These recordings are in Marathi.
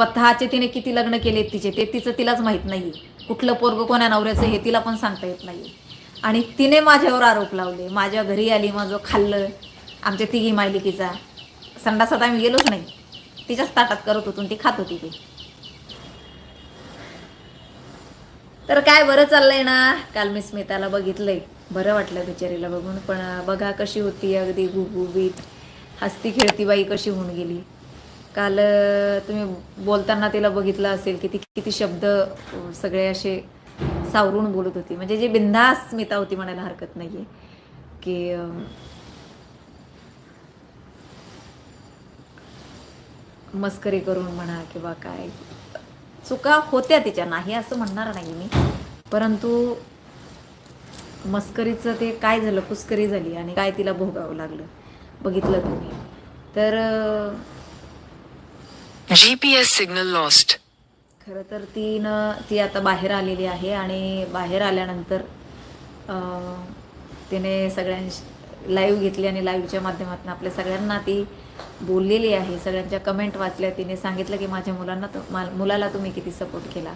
स्वतःचे तिने किती लग्न केले तिचे ते तिचं तिलाच माहीत नाही कुठलं पोरग कोण्या नवऱ्याचं हे तिला पण सांगता येत नाही आणि तिने माझ्यावर आरोप लावले. माझ्या घरी आली माझं खाल्लं आमच्या तिघी मायलिकीचा संडासात आम्ही गेलोच नाही. तिच्याच ताटात करत होतो ती खात होती ती. तर काय बरं चाललंय ना? काल मी स्मिताला बघितलंय. बरं वाटलं बिचारीला बघून. पण बघा कशी होती अगदी गुबगुबीत. हसती खेळती बाई कशी होऊन गेली. काल तुम्ही बोलताना तिला बघितलं असेल की ती किती शब्द सगळे असे सावरून बोलत होती. म्हणजे जे बिंधास स्मिता होती म्हणायला हरकत नाहीये. की मस्करी करून म्हणा किंवा काय. चुका होत्या तिच्या नाही असं म्हणणार नाही मी. परंतु मस्करीचं ते काय झालं कुस्करी झाली आणि काय तिला भोगावं लागलं बघितलं तुम्ही. तर G P S signal lost खरं तर ती ती आता बाहेर आलेली आहे आणि बाहेर आल्यानंतर तिने सगळ्यांशी लाईव्ह घेतली आणि लाईव्हच्या माध्यमातून आपल्या सगळ्यांना ती बोललेली आहे. सगळ्यांच्या कमेंट वाचल्या. तिने सांगितलं की माझ्या मुलांना तु- मा- मुलाला तुम्ही किती सपोर्ट केला.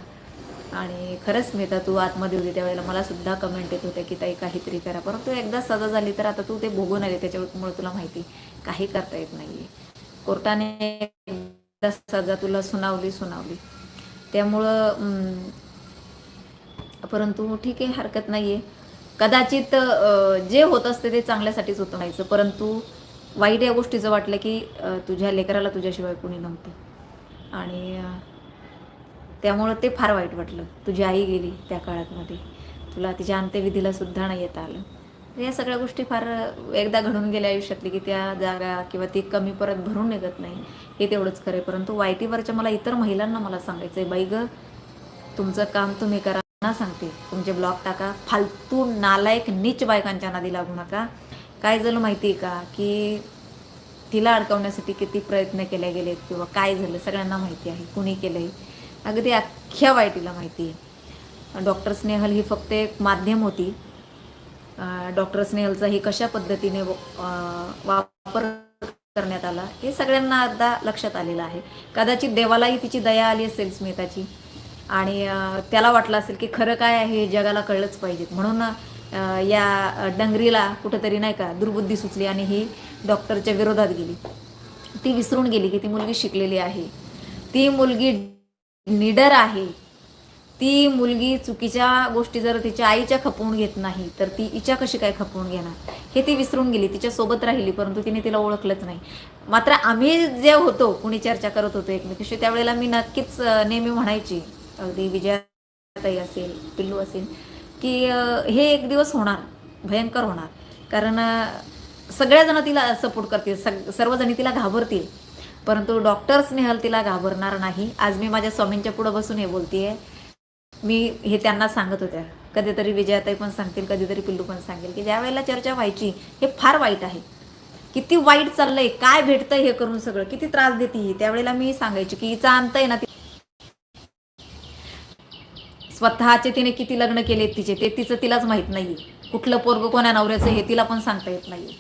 आणि खरंच मी तर तू आतमध्ये होती त्यावेळेला. मला सुद्धा कमेंट येत होत्या की ताई काहीतरी करा. परंतु एकदा सजा झाली तर आता तू ते भोगून आले. त्याच्यामुळे तुला माहिती काही करता येत नाही कोर्टाने सजा तुला सुनावली सुनावली. त्यामुळं परंतु ठीक आहे हरकत नाही आहे कदाचित जे होत असते ते चांगल्यासाठीच होतं व्हायचं. परंतु वाईट या गोष्टीचं वाटलं की तुझ्या लेकराला तुझ्याशिवाय कोणी नव्हतं. आणि त्यामुळं ते फार वाईट वाटलं. तुझी आई गेली त्या काळातमध्ये तुला तिच्या अंत्यविधीला सुद्धा नाही येता आलं. या सगळ्या गोष्टी फार एकदा घडून गेल्या आयुष्यातली की त्या जागा किंवा ती कमी परत भरून निघत नाही हे तेवढंच खरं आहे. परंतु वायटीवरच्या मला इतर महिलांना मला सांगायचं आहे बाई गं तुमचं काम तुम्ही करा ना सांगते. तुमचे ब्लॉग टाका. फालतू नालायक नीच बायकांच्या नादी लागू नका. काय झालं माहिती आहे का? की तिला अडकवण्यासाठी किती प्रयत्न केले गेलेत किंवा काय झालं सगळ्यांना माहिती आहे. कुणी केलं आहे अगदी अख्ख्या वाईटीला माहिती आहे. डॉक्टर स्नेहल ही फक्त एक माध्यम होती. डॉक्टर स्नेहलचा हे कशा पद्धतीने वापर करण्यात आला हे सगळ्यांना आता लक्षात आलेलं आहे. कदाचित देवालाही तिची दया आली असेल स्मिताची आणि त्याला वाटलं असेल की खरं काय आहे हे जगाला कळलंच पाहिजे. म्हणून या डंगरीला कुठंतरी नाही का दुर्बुद्धी सुचली आणि ही डॉक्टरच्या विरोधात गेली. ती विसरून गेली की ती मुलगी शिकलेली आहे. ती मुलगी निडर आहे. ती मुलगी चुकीच्या गोष्टी जर तिच्या आईच्या खपवून घेत नाही तर ती इच्छा कशी काय खपवून घेणार? हे ती विसरून गेली तिच्या सोबत राहिली परंतु तिने तिला ओळखलंच नाही. मात्र आम्ही जे होतो कुणी चर्चा करत होतो एकमेकीशी त्यावेळेला मी नक्कीच नेहमी म्हणायची अगदी विजयाताई असेल पिल्लू असेल की हे एक दिवस होणार भयंकर होणार. कारण अं, सगळ्याजण तिला सपोर्ट करतील सग सर्वजणी तिला घाबरतील. परंतु डॉक्टर स्नेहल तिला घाबरणार नाही. आज मी माझ्या स्वामींच्या पुढं बसून हे आहे मी हे त्यांना सांगत होत्या. कधीतरी विजयाताई पण सांगतील कधीतरी पिल्लू पण सांगेल की ज्या वेळेला चर्चा व्हायची हे फार वाईट आहे. किती वाईट चाललंय काय भेटतंय हे करून सगळं किती त्रास देते ही. त्यावेळेला मी सांगायची की हिचा अंत आहे ना ती. स्वतःचे तिने किती लग्न केले तिचे ते तिचं तिलाच माहीत नाही कुठलं पोरग कोण्या नवऱ्याचं हे तिला पण सांगता येत नाही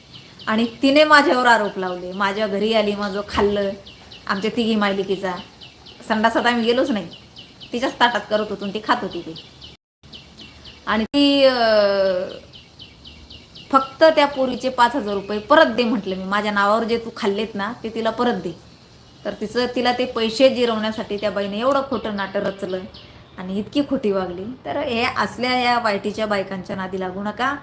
आणि तिने माझ्यावर आरोप लावले. माझ्या घरी आली माझं खाल्लं. आमच्या तिघी मायलिकीचा. संडासात आम्ही गेलोच नाही. तिच्याच ताटात करत होतो ती खात होती ती. आणि ती फक्त त्या पोरीचे पाच हजार रुपये परत दे म्हटलं मी. माझ्या नावावर जे तू खाल्लेत ना ते तिला परत दे. तर तिचं तिला ते पैसे जिरवण्यासाठी त्या बाईने एवढं खोटं नाटं रचलं आणि इतकी खोटी वागली. तर हे असल्या या वाईटीच्या बायकांच्या नादी लागू नका.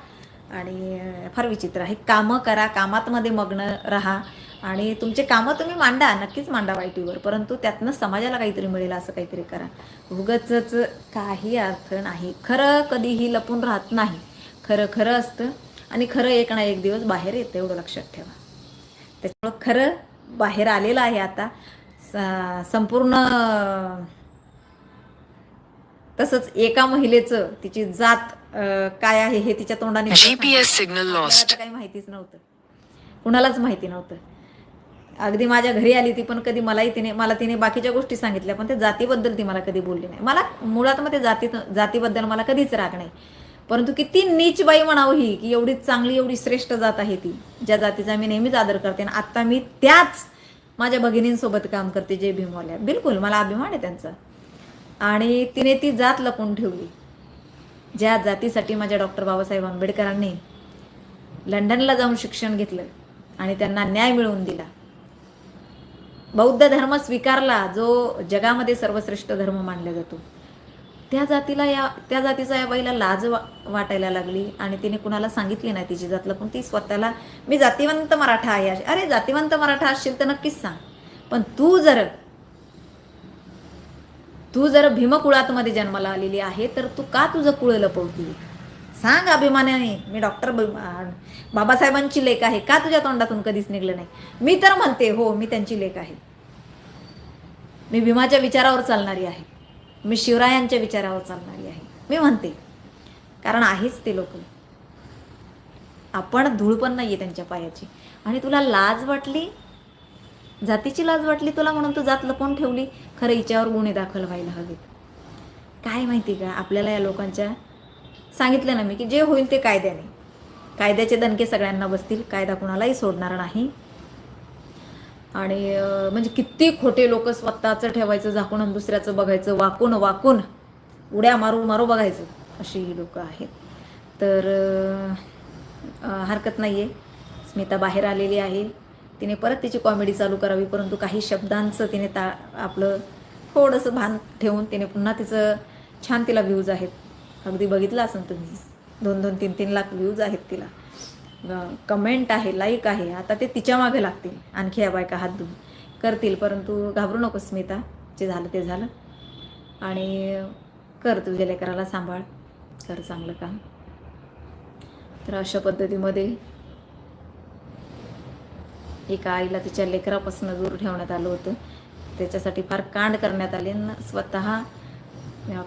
आणि फार विचित्र आहे. कामं करा कामातमध्ये मग्न राहा. आणि तुमचे कामं तुम्ही मांडा नक्कीच मांडा वाईटीवर. परंतु त्यातनं समाजाला काहीतरी मिळेल असं काहीतरी करा. उगच काही अर्थ नाही. खरं कधीही लपून राहत नाही. खरं खरं असतं आणि खरं एक ना एक दिवस बाहेर येतं एवढं लक्षात ठेवा. त्याच्यामुळं खरं बाहेर आलेलं आहे आता. संपूर्ण तसंच एका महिलेचं तिची जात काय आहे हे तिच्या तोंडाने काही माहितीच नव्हतं. कुणालाच माहिती नव्हतं. अगदी माझ्या घरी आली ती पण कधी मलाही तिने मला तिने बाकीच्या गोष्टी सांगितल्या पण त्या जातीबद्दल ती मला कधी बोलली नाही. मला मुळात मग ते जाती जातीबद्दल मला कधीच राग नाही. परंतु किती नीच बाई म्हणावं ही की एवढी चांगली एवढी श्रेष्ठ जात आहे ती ज्या जातीचा मी नेहमीच आदर करते आणि आत्ता मी त्याच माझ्या भगिनींसोबत काम करते जे भीमवाल्या. बिलकुल मला अभिमान आहे त्यांचा. आणि तिने ती जात लपून ठेवली. ज्या जातीसाठी माझ्या डॉक्टर बाबासाहेब आंबेडकरांनी लंडनला जाऊन शिक्षण घेतलं आणि त्यांना न्याय मिळवून दिला. बौद्ध धर्म स्वीकारला जो जगामध्ये सर्वश्रेष्ठ धर्म मानला जातो. त्या जातीला या त्या जातीचा या बाईला लाज वा वाटायला लागली आणि तिने कुणाला सांगितली नाही तिची जातलं. पण ती स्वतःला मी जातिवंत मराठा आहे. अशी- अरे जातिवंत मराठा असशील तर नक्कीच सांग. पण तू जर तू जर भीमकुळातमध्ये जन्माला आलेली आहे तर तू का तुझं कुळ लपवती सांग अभिमानाने. मी डॉक्टर बाबासाहेबांची लेख आहे का तुझ्या तोंडातून कधीच निघलं नाही? मी तर म्हणते हो मी त्यांची लेख आहे. मी भीमाच्या विचारावर चालणारी आहे. मी शिवरायांच्या विचारावर चालणारी आहे. मी म्हणते कारण आहेच ते लोक. आपण धूळ पण नाही आहे त्यांच्या पायाची. आणि तुला लाज वाटली? जातीची लाज वाटली तुला म्हणून तू जात लपवून ठेवली? खरं हिच्यावर गुन्हे दाखल व्हायला हवेत. काय माहिती का आपल्याला या लोकांच्या सांगितलं ना मी की जे होईल ते कायद्याने. कायद्याचे दणके सगळ्यांना बसतील कायदा कुणालाही सोडणार नाही. आणि म्हणजे किती खोटे लोक स्वतःचं ठेवायचं झाकून आणि दुसऱ्याचं बघायचं वाकून वाकून उड्या मारू मारू बघायचं अशी ही लोक आहेत. तर हरकत नाही आहे स्मिता बाहेर आलेली आहे. तिने परत तिची कॉमेडी चालू करावी परंतु काही शब्दांचं तिने ता आपलं थोडंसं भान ठेवून तिने पुन्हा तिचं छान तिला व्ह्यूज आहेत. अगदी बघितलं असेल तुम्ही. दोन दोन तीन तीन लाख व्ह्यूज आहेत तिला. कमेंट आहे लाईक आहे. आता ते तिच्यामागे लागतील. आणखी या बायका हात धुवून करतील परंतु घाबरू नको स्मिता. जे झालं ते झालं. आणि कर तुझ्या लेकराला सांभाळ. कर चांगलं काम. तर अशा पद्धतीमध्ये एका आईला तिच्या लेकरापासून दूर ठेवण्यात आलं होतं. त्याच्यासाठी फार कांड करण्यात आले स्वतः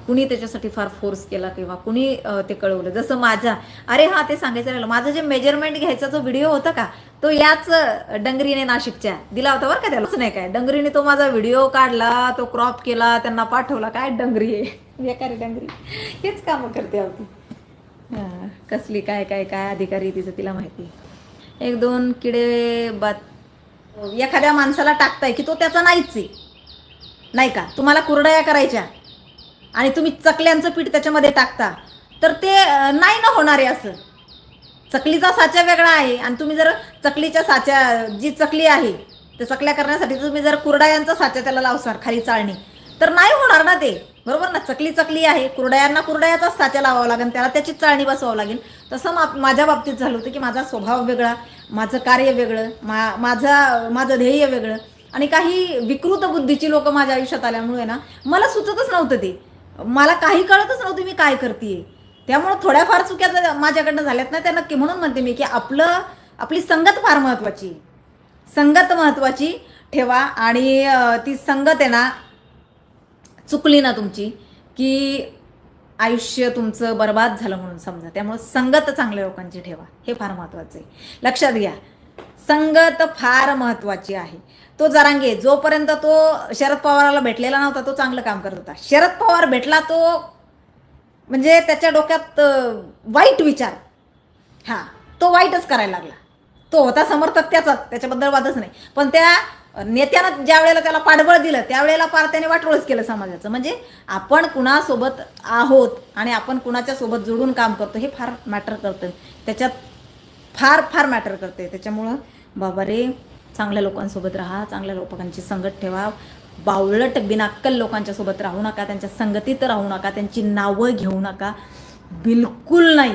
कुणी त्याच्यासाठी फार फोर्स केला किंवा कुणी ते कळवलं. जसं माझ्या अरे हा ते सांगायचं राहिलं. माझं जे मेजरमेंट घ्यायचा जो व्हिडिओ होता का तो याच डंगरीने नाशिकच्या दिला होता बरं का त्यालाच नाही काय? डंगरीने तो माझा व्हिडिओ काढला तो क्रॉप केला त्यांना पाठवला. काय डंगरी आहे? बेकारी डंगरी. हेच कामं करते आपण हां, कसली काय काय काय अधिकारी आहे तिचं तिला माहिती. एक दोन किडे बात एखाद्या माणसाला टाकताय की तो त्याचा नाहीच आहे. नाही का? तुम्हाला कुरडया करायच्या. आणि तुम्ही चकल्यांचं पीठ त्याच्यामध्ये टाकता तर ते नाही ना होणार आहे असं. चकलीचा साचा वेगळा आहे आणि तुम्ही जर चकलीच्या साच्या जी चकली आहे त्या चकल्या करण्यासाठी तुम्ही जर कुरडायांचा साचा त्याला लावसार खाली चाळणी तर नाही होणार ना ते. बरोबर ना? चकली चकली आहे कुरडायांना कुरडायाचाच साचा लावावा लागेल त्याला त्याची चाळणी बसवावं लागेल. तसं मा माझ्या बाबतीत झालं होतं की माझा स्वभाव वेगळा माझं कार्य वेगळं मा माझा माझं ध्येय वेगळं आणि काही विकृत बुद्धीची लोक माझ्या आयुष्यात आल्यामुळे ना मला सुचतच नव्हतं ते. मला काही कळतच नव्हतं मी काय करते त्यामुळं थोड्याफार चुक्या जर माझ्याकडनं झाल्यात ना त्या नक्की म्हणून म्हणते मी की आपलं आपली संगत फार महत्त्वाची संगत महत्त्वाची ठेवा आणि ती संगत आहे ना चुकली ना तुमची की आयुष्य तुमचं बर्बाद झालं म्हणून समजा. त्यामुळे संगत चांगल्या लोकांची ठेवा. हे फार महत्त्वाचं आहे. लक्षात घ्या. संगत फार महत्त्वाची आहे. तो जरांगे जोपर्यंत तो शरद पवाराला भेटलेला नव्हता तो चांगलं काम करत होता. शरद पवार भेटला तो म्हणजे त्याच्या डोक्यात वाईट विचार. हा तो वाईटच करायला लागला. तो होता समर्थक त्याचाच त्याच्याबद्दल वादच नाही. पण त्या नेत्यानं ज्या वेळेला त्याला पाठबळ दिलं त्यावेळेला पार त्याने वाटोळच केलं समाजाचं. म्हणजे आपण कुणासोबत आहोत आणि आपण कुणाच्या सोबत जोडून काम करतो हे फार मॅटर करतं. त्याच्यात फार फार मॅटर करते त्याच्यामुळं बाबा रे चांगल्या लोकांसोबत राहा चांगल्या लोकांची संगत ठेवा. बावळट बिनाक्कल लोकांच्या सोबत राहू नका त्यांच्या संगतीत राहू नका त्यांची नावं घेऊ नका. बिलकुल नाही.